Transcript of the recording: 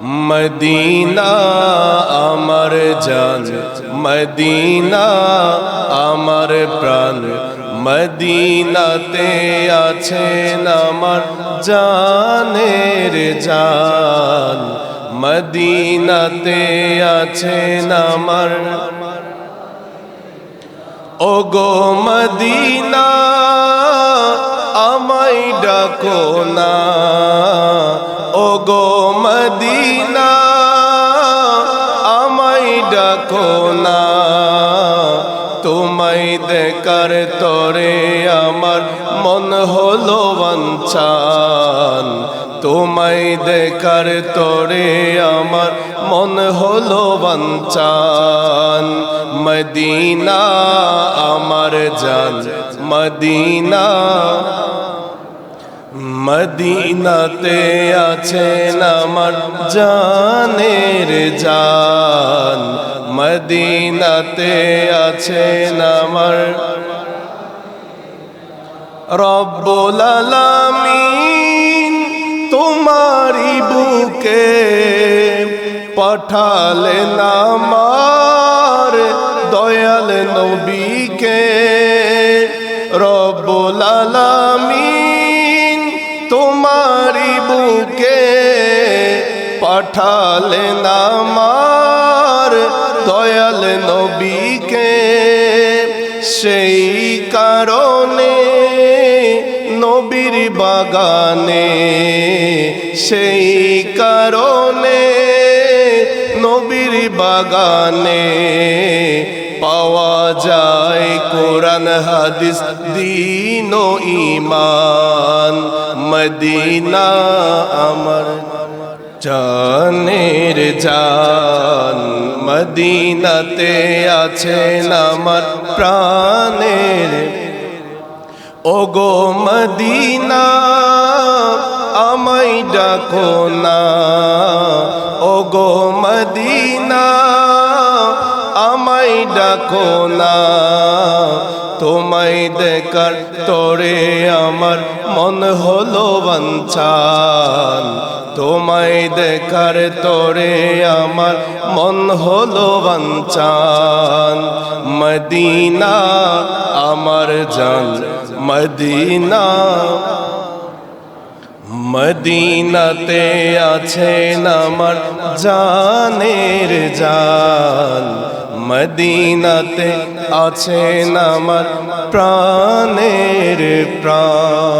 Medina আমার জান, Medina আমার প্রাণ। মদিনাতে আছেন আমার জানের জান। মদিনাতে আছেন আমার ওগো মদিনা, আমায় ডাকো না। ওগো মদিনা, আমায় ডাকো না। তোমায় দেখার তরে আমার মন হলো বাঞ্চান তোমায় দেখার তরে আমার মন হলো বাঞ্চান মদিনা, আমার জান, মদিনা মদিনাতে আছেন আমার জানের জান। মদিনাতে আছেন আমার রব্বুল আলামিন তোমারি বুকে পাঠালেন আমার দয়াল নবীকে। রব্বুল আলামিন তোমারি বুকে পাঠালেন আমার দয়াল নবীকে। সেই কারণে নবীর বাগানে সেই কারণে নবীর বাগানে পাওয়া যায় কোরআন, হাদিস, দিন ও ইমান মদিনা আমার জানের জান। মদিনাতে আছেন আমার প্রাণের। ওগো মদিনা, আমায় ডাকো না। ওগো মদিনা আমায় ডাকো না তোমায় দেখার তোরে আমার মন হলো বাঞ্চান তোমায় দেখার তোরে আমার মন হলো বাঞ্চান মদিনা, আমার জান, মদিনা। মদিনাতে আছেন আমার জানের জান। মদিনাতে আছেন আমার প্রাণের প্রাণ।